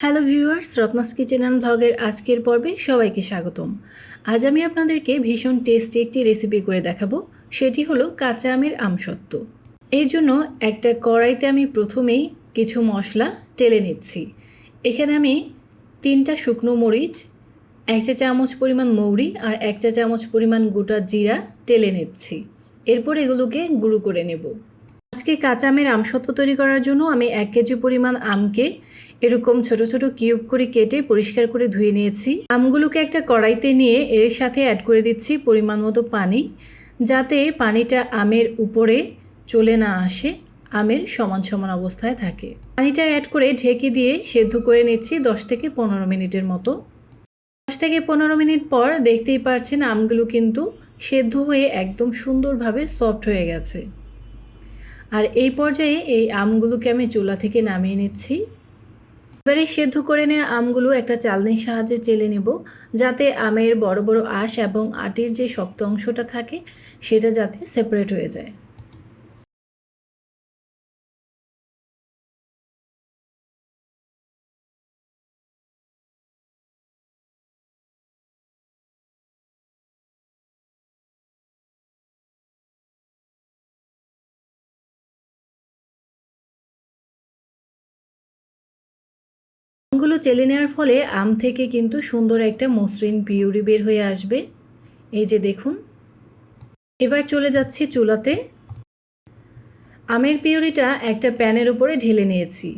Hello viewers Ratna's kitchen ভ্লগের আজকের পর্বে সবাইকে স্বাগতম। আজ আমি আপনাদেরকে ভীষণ টেস্টি একটি রেসিপি করে দেখাবো, সেটি হলো কাঁচা আমের আমসত্ত্ব। এর জন্য একটা কড়াইতে আমি প্রথমেই কিছু মশলা টেলে নিচ্ছি। এখানে আমি তিনটা শুকনো মরিচ, এক চা চামচ পরিমাণ মৌরি আর এক চা চামচ পরিমাণ গোটা জিরা টেলে নিচ্ছি। এরপর এগুলোকে গুঁড়ো করে নেব। আজকে কাঁচা আমের আমসত্ত্ব তৈরি করার জন্য আমি এক কেজি পরিমাণ আমকে এরকম ছোট ছোট কিউব করে কেটে পরিষ্কার করে ধুয়ে নিয়েছি। আমগুলোকে একটা কড়াইতে নিয়ে এর সাথে অ্যাড করে দিচ্ছি পরিমাণ মতো পানি, যাতে পানিটা আমের উপরে চলে না আসে, আমের সমান সমান অবস্থায় থাকে। পানিটা অ্যাড করে ঢেকে দিয়ে সেদ্ধ করে নিচ্ছি দশ থেকে পনেরো মিনিটের মতো। দশ থেকে পনেরো মিনিট পর দেখতেই পারছেন আমগুলো কিন্তু সেদ্ধ হয়ে একদম সুন্দরভাবে সফট হয়ে গেছে। আর এই পর্যায়ে এই আমগুলোকে আমি চুলা থেকে নামিয়ে নিচ্ছি। এবারে সেদ্ধ করে নেওয়া আমগুলো একটা চালনির সাহায্যে চেলে নেব, যাতে আমের বড় বড় আঁশ এবং আটির যে শক্ত অংশটা থাকে, সেটা যাতে সেপারেট হয়ে যায়। আমগুলো চেলে নেওয়ার ফলে আম থেকে কিন্তু সুন্দর একটা মসৃণ পিউরি বের হয়ে আসবে। এই যে দেখুন। এবার চলে যাচ্ছি চুলাতে। আমের পিউরিটা একটা প্যানের উপরে ঢেলে নিয়েছি।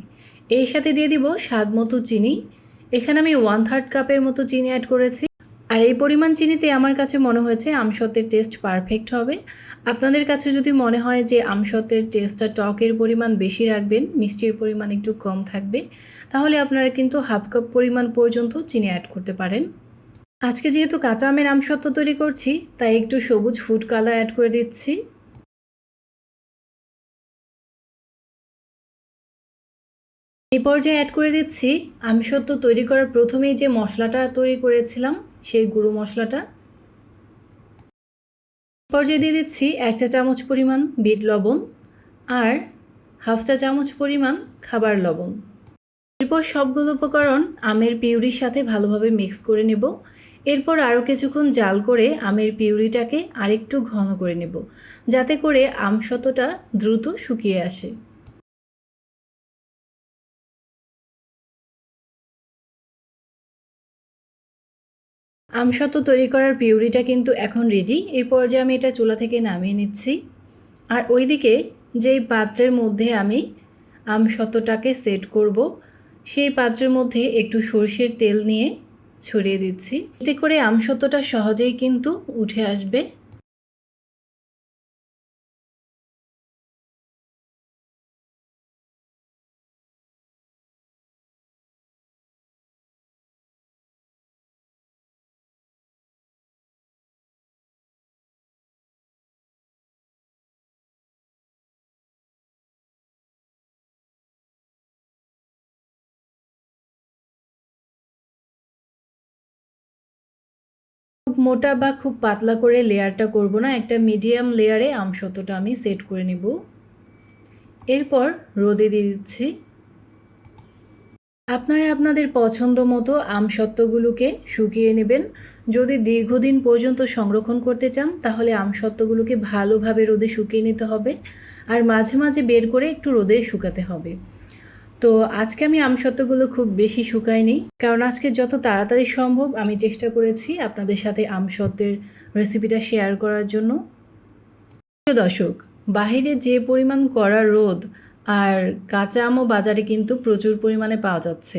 এর সাথে দিয়ে দিব স্বাদ মতো চিনি। এখানে আমি ওয়ান থার্ড কাপের মতো চিনি অ্যাড করেছি। আর এই পরিমাণ চিনিতে আমার কাছে মনে হয়েছে আমসত্ত্বের টেস্ট পারফেক্ট হবে। আপনাদের কাছে যদি মনে হয় যে আমসত্ত্বের টেস্টটা টকের পরিমাণ বেশি রাখবেন, মিষ্টির পরিমাণ একটু কম থাকবে, তাহলে আপনারা কিন্তু হাফ কাপ পরিমাণ পর্যন্ত চিনি অ্যাড করতে পারেন। আজকে যেহেতু কাঁচা আমের আমসত্ত্ব তৈরি করছি, তাই একটু সবুজ ফুড কালার অ্যাড করে দিচ্ছি। এই পর্যায়ে অ্যাড করে দিচ্ছি, আমসত্ত্ব তৈরি করার প্রথমেই যে মশলাটা তৈরি করেছিলাম সেই গুঁড়ো মশলাটা। পর্যায়ে দিয়ে দিচ্ছি এক চা চামচ পরিমাণ বিট লবণ আর হাফ চা চামচ পরিমাণ খাবার লবণ। এরপর সবগুলো উপকরণ আমের পিউরির সাথে ভালোভাবে মিক্স করে নেব। এরপর আরও কিছুক্ষণ জাল করে আমের পিউরিটাকে আরেকটু ঘন করে নেব, যাতে করে আমশতটা দ্রুত শুকিয়ে আসে। আমসত্ব তৈরি করার পিউরিটা কিন্তু এখন রেডি এই পর্যায়ে আমি এটা চুলা থেকে নামিয়ে নিচ্ছি। আর ওইদিকে যেই পাত্রের মধ্যে আমি আমসত্বটাকে সেট করব, সেই পাত্রের মধ্যে একটু সর্ষের তেল নিয়ে ছড়িয়ে দিচ্ছি। এতে করে আমসত্বটা সহজেই কিন্তু উঠে আসবে। খুব মোটা বা খুব পাতলা করে লেয়ারটা করব না, একটা মিডিয়াম লেয়ারে আমসত্বটা আমি সেট করে নেব। এরপর রোদে দিয়ে দিচ্ছি। আপনারা আপনাদের পছন্দ মতো আমসত্ত্বগুলোকে শুকিয়ে নেবেন। যদি দীর্ঘদিন পর্যন্ত সংরক্ষণ করতে চান, তাহলে আমসত্ত্বগুলোকে ভালোভাবে রোদে শুকিয়ে নিতে হবে। আর মাঝে মাঝে বের করে একটু রোদে শুকাতে হবে। তো আজকে আমি আমসত্ত্বগুলো খুব বেশি শুকাইনি, কারণ আজকে যত তাড়াতাড়ি সম্ভব আমি চেষ্টা করেছি আপনাদের সাথে আমসত্ত্বের রেসিপিটা শেয়ার করার জন্য। প্রিয় দর্শক, বাহিরে যে পরিমাণ কড়া রোদ আর কাঁচা আমও বাজারে কিন্তু প্রচুর পরিমাণে পাওয়া যাচ্ছে,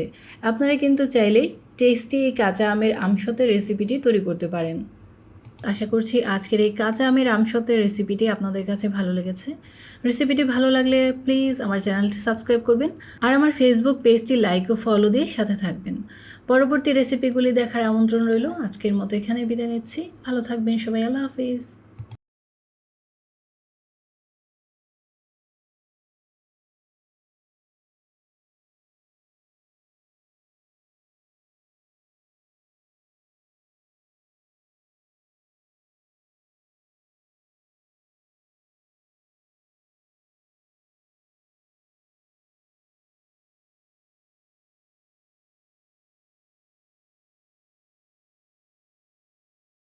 আপনারা কিন্তু চাইলেই টেস্টি এই কাঁচা আমের আমসত্ত্বের রেসিপিটি তৈরি করতে পারেন। আশা করছি আজকের এই কাঁচা আমের আমসত্ত্বের রেসিপিটি আপনাদের কাছে ভালো লেগেছে। রেসিপিটি ভালো লাগলে প্লিজ আমার চ্যানেলটি সাবস্ক্রাইব করবেন আর আমার ফেসবুক পেজটি লাইক ও ফলো দিয়ে সাথে থাকবেন। পরবর্তী রেসিপিগুলি দেখার আমন্ত্রণ রইল। আজকের মতো এখানে বিদায় নিচ্ছি। ভালো থাকবেন সবাই। আল্লাহ হাফিজ।